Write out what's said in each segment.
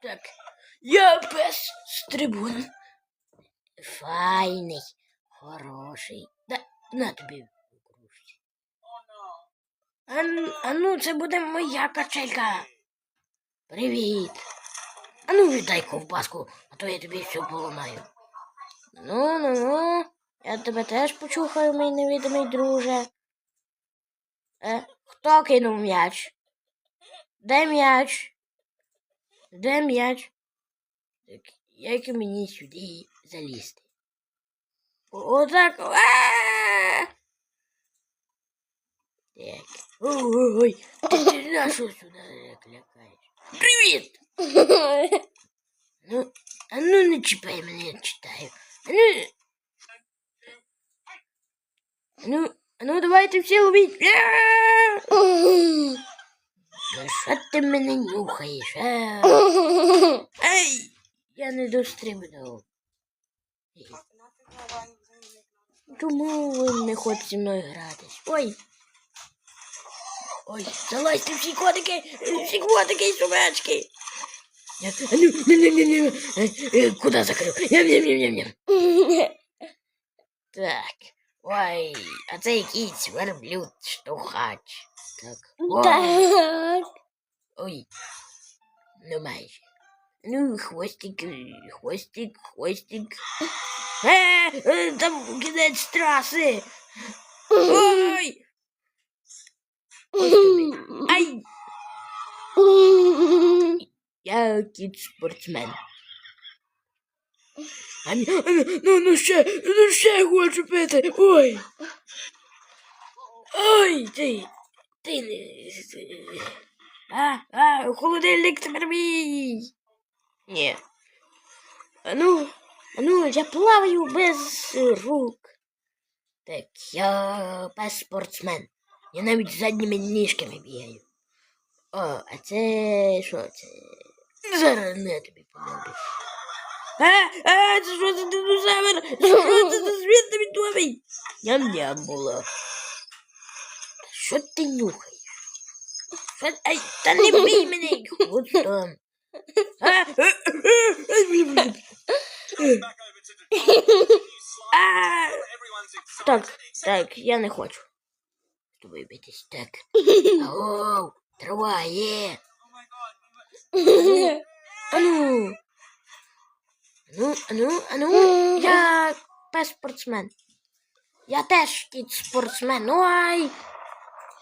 Так, я пес стрибун. Файний, хороший. Да, на тобі кружці. А, а ну, це буде моя качелька. Привіт. А ну віддай ковбаску, а то я тобі все поламаю. Ну, ну, ну. Я тебе теж почухаю, мій невідомий друже. Е, хто кинув м'яч? Де м'яч? Де м'яч? Так, як мені сюди залізти? О- Отак. А! Так. Ой, ти, ти на що сюди лякаєш? Привіт! Ну, а ну не чіпай мене, я читаю. А ну. А ну, а ну давайте всі ловіть. Ну що ти мене нюхаєш? А? Ей! Я не дострибнув. Чому ви не хочете зі мною гратись? Ой. Ой, залазьте всі котики, всі котики і собачки. Е, е, Куди закрив? Так. Ой, а це якийсь верблюд штовхач. Так. Ой. Так. Ой. Ну майже. Ну, хвостик, хвостик, хвостик. Е, е, там кінець траси. Ой! Ось тобі. Ай! Я кіт спортсмен. А, ну, ну, ну ще, ну ще хочу пити. Ой. Ой, ти. Ти. А, а, холодильник тепер мій. Ні. А ну, ну, я плаваю без рук. Так, я пес спортсмен. Я навіть задніми ніжками бігаю. О, а це що це? Зараз не тобі помогу. А, а, це що за динозавр? Що це за звір невідомий? Ням-ням було. Що ти нюхаєш? Що? Ай, та не бій мене, хвостом. А. А, Так, так, я не хочу. З тобою битись так. Ау, трава є. Ану. Ану, ану, ану. Я пес спортсмен. Я теж кіт спортсмен. Ой.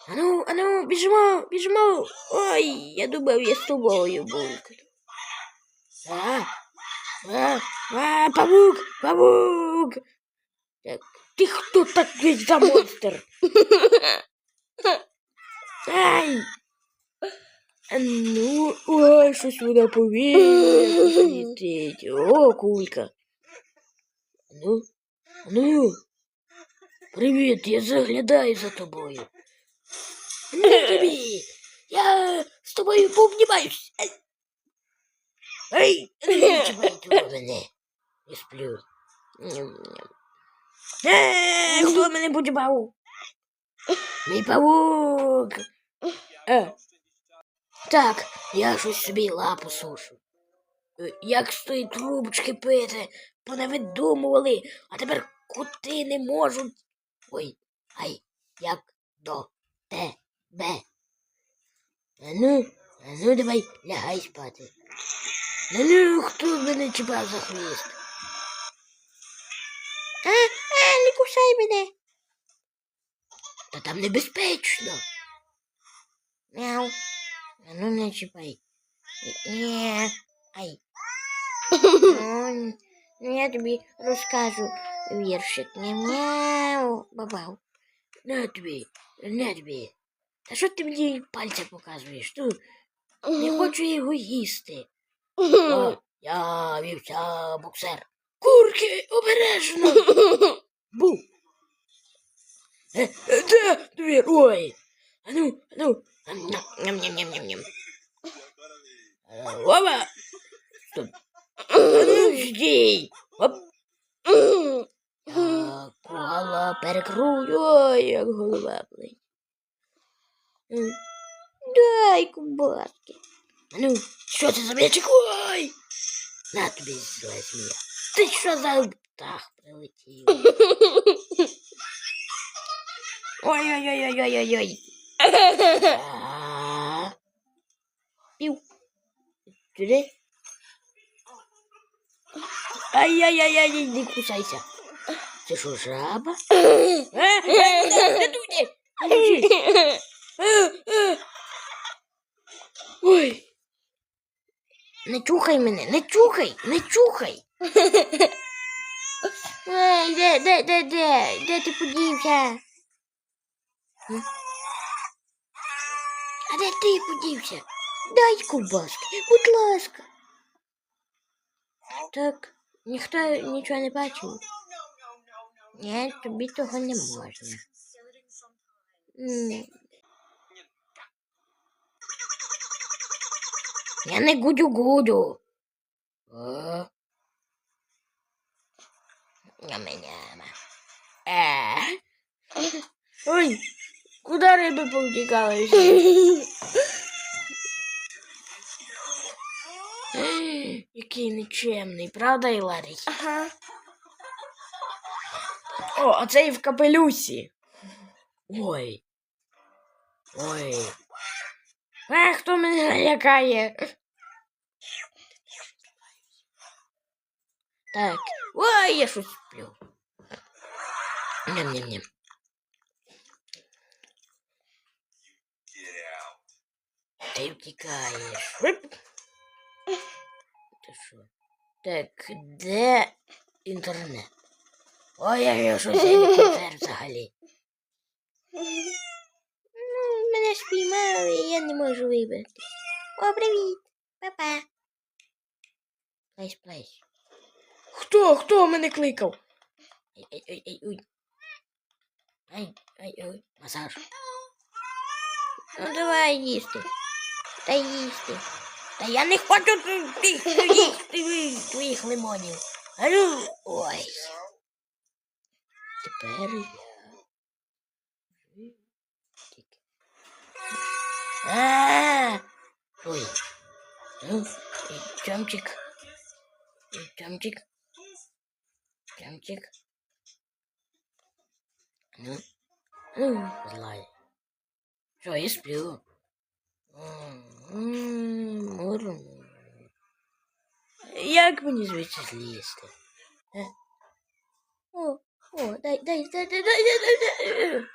Ану, ану, біжимо, біжимо. Ой, я думав, я з тобою був. А, а, а, павук, павук. Так, ти хто такий за монстр? Ай! А Ну, ой, щось вона повітря летить. О, кулька. Ну, ну. Привіт, я заглядаю за тобою. Тобі. Я з тобою пообнімаюсь. Ай. Ай, не мене. Я сплю. Е, хто мене будь-бав? Мій павук. Е. Так, я щось собі лапу сушу. Е, Як з тої трубочки пити, понавидумували, а тепер коти не можуть. Ой, ай, як до тебе. А ну, а ну давай лягай спати. Ну ну, хто мене чіпав за хвіст? А, а, не кусай мене. Та там небезпечно. Мяу. А ну не чіпай. Ні. Ай. Ну, я тобі розкажу віршик. Мяу. Бабау. На тобі, на тобі. Та що ти мені пальця показуєш? Ну, не хочу його їсти. О, я вівця боксер. Курки, обережно. Бу. Е, е, Де двір? Ой. Ану, ану. Ням-ням-ням-ням-ням. Е, Опа. Стоп. Ану, стій. Оп. Я кугала перекрую. Ой, як голова болить. Дай кубаски. Ану, Що це за м'ячик? Ой! На тобі зла змія. Ти що за птах прилетів? Ой-ой-ой-ой-ой-ой. А. Пів. Туди. Ай-яй-яй-яй, не кусайся. Це що, жаба? Е, е, не- не туди. Ой. Не чухай мене, не чухай, не чухай. Ей, де, де, де, де, де ти подівся? А де ти подівся? Дай ковбаски, будь ласка. Так, ніхто нічого не бачив. Ні, тобі того не можна. Я не гудю-гудю. Е. Ой, куди риби повтікали? Який нечемний, правда, Іларій? Ага. О, а це і в капелюсі. Ой. Ой. А хто мене налякає? Так. Ой, я щось сплю. Ням-ням-ням. Ти втікаєш. Ти що? Так, де інтернет? Ой, я щось я не концерт взагалі. Ну, мене спіймали, можу вибрати. О, привіт. Па-па. Плейс, плейс. Хто? Хто мене кликав? Ай, ай, ай, ай, ой. Ай, ай, ай, масаж. Ну давай їсти. Та їсти. Та я не хочу тих твоїх, твоїх лимонів. Ой. Тепер Тямчик. Тямчик. Тямчик. Ну. Ну, злая. Что, я сплю? Мурм. Як мені звідси злізти? Е? О, о, дай, дай, дай, дай, дай, дай, дай.